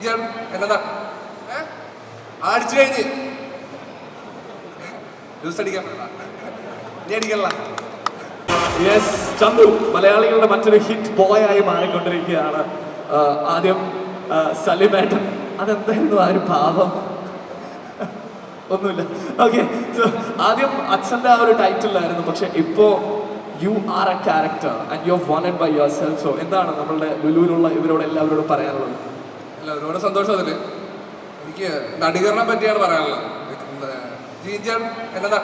ഇയാൾ എന്നതാ? ഏ? അടിച്ചു കഴിഞ്ഞ്. യെസ് ചന്തു മലയാളികളുടെ മറ്റൊരു ഹിറ്റ് ബോയ് ആയി മാറിക്കൊണ്ടിരിക്കുകയാണ്. ആദ്യം സലിമേട്ടൻ. അതെന്തായിരുന്നു ആ ഒരു ഭാവം? ഒന്നുമില്ല. ഓക്കെ സോ ആദ്യം അച്ഛന്റെ ആ ഒരു ടൈറ്റിലായിരുന്നു പക്ഷെ ഇപ്പോ you are a character and you wanted by yourself so എന്താണ് നമ്മളുടെ ലുലുവിലുള്ള ഇവരോട് എല്ലാവരോടും പറയാനുള്ളത്? അല്ല ഒരുപാട് സന്തോഷം അതിൽ. എനിക്ക് നടീകരണം പറ്റിയാണ് പറയാനുള്ളത്. ജീൻജൻ എന്നതാ?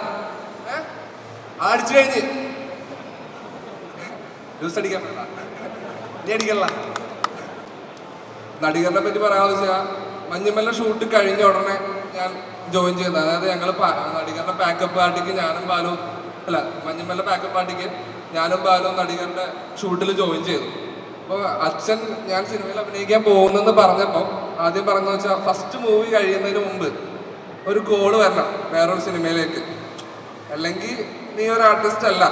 ആടിച്ചു കഴിഞ്ഞ്. ജ്യൂസ് അടിക്കാൻ പറ്റില്ല. നീ അടിക്കല്ല നടികറിനെ പറ്റി പറയാമെന്ന് വെച്ചാൽ മഞ്ഞുമല്ല ഷൂട്ട് കഴിഞ്ഞ ഉടനെ ഞാൻ ജോയിൻ ചെയ്തത്. അതായത് ഞങ്ങൾ നടികറിന്റെ പാക്കപ്പ് പാർട്ടിക്ക് ഞാനും ബാലു അല്ല മഞ്ഞുമല്ല പാക്കപ്പ് പാർട്ടിക്ക് ഞാനും ബാലു നടികരുടെ ഷൂട്ടിൽ ജോയിൻ ചെയ്തു. അപ്പോൾ അച്ഛൻ ഞാൻ സിനിമയിൽ അഭിനയിക്കാൻ പോകുന്നെന്ന് പറഞ്ഞപ്പോൾ ആദ്യം പറഞ്ഞു വെച്ചാൽ ഫസ്റ്റ് മൂവി കഴിയുന്നതിന് മുമ്പ് ഒരു കോൾ വരണം വേറൊരു സിനിമയിലേക്ക്. അല്ലെങ്കിൽ നീ ഒരു ആർട്ടിസ്റ്റ് അല്ല.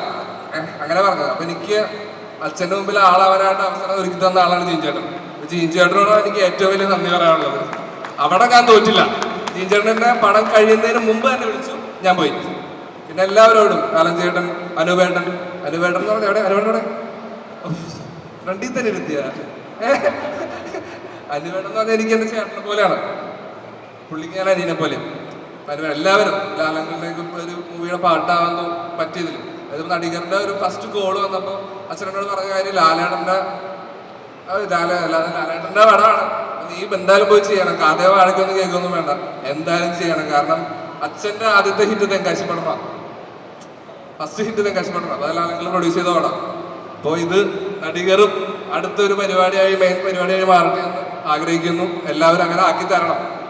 അങ്ങനെ പറഞ്ഞത്. അപ്പൊ എനിക്ക് അച്ഛന്റെ മുമ്പിൽ ആളാവാനായിട്ട് അവസരം ഒരുക്കി തന്ന ആളാണ് ജീൻചേട്ടൻ ജീൻചേട്ടനോട് എനിക്ക് ഏറ്റവും വലിയ നന്ദി പറയാനുള്ളത്. അവിടെ ഞാൻ തോറ്റില്ല. ജീൻചേട്ടന്റെ പടം കഴിയുന്നതിന് മുമ്പ് തന്നെ വിളിച്ചു. ഞാൻ പോയി. പിന്നെ എല്ലാവരോടും കാലം ചേട്ടൻ അനുപേട്ടൻ അനുപേട്ടൻ എന്ന് പറഞ്ഞാൽ എവിടെ? അനുപേട്ടൻ ഫ്രണ്ടിൽ തന്നെ ഇരുത്തിയ. അനുപേട്ടൻ എന്ന് പറഞ്ഞാൽ എനിക്ക് എന്റെ ചേട്ടനെ പോലെയാണ്. പുള്ളിക്ക് ഞാൻ അനിയനെ പോലെ. അനുവേണം എല്ലാവരും ലാലങ്ങളിലേക്ക് ഒരു മൂവിയുടെ പാട്ടാവാൻ പറ്റിയതിൽ അതായത് നടികരുടെ ഒരു ഫസ്റ്റ് ഗോൾ വന്നപ്പോൾ അച്ഛനോട് പറഞ്ഞ കാര്യം ലാലേട്ടന്റെ അത് ലാല- ലാല- ലാലേട്ടന്റെ പടമാണ്. നീ എന്തായാലും പോയി ചെയ്യണം. കഥയോ വാഴക്കൊന്നും കേൾക്കൊന്നും വേണ്ട. എന്തായാലും ചെയ്യണം. കാരണം അച്ഛന്റെ ആദ്യത്തെ ഹിറ്റ് തെങ്കാശി പടമാണ് ഫസ്റ്റ് ഹിറ്റ് തെങ്കാശി പടമാണ് അതെല്ലാം ലാലങ്ങൾ പ്രൊഡ്യൂസ് ചെയ്ത പടം. അപ്പോൾ ഇത് നടികറും അടുത്തൊരു പരിപാടിയായി മെയിൻ പരിപാടിയായി മാറട്ടെ എന്ന് ആഗ്രഹിക്കുന്നു. എല്ലാവരും അങ്ങനെ ആക്കി തരണം.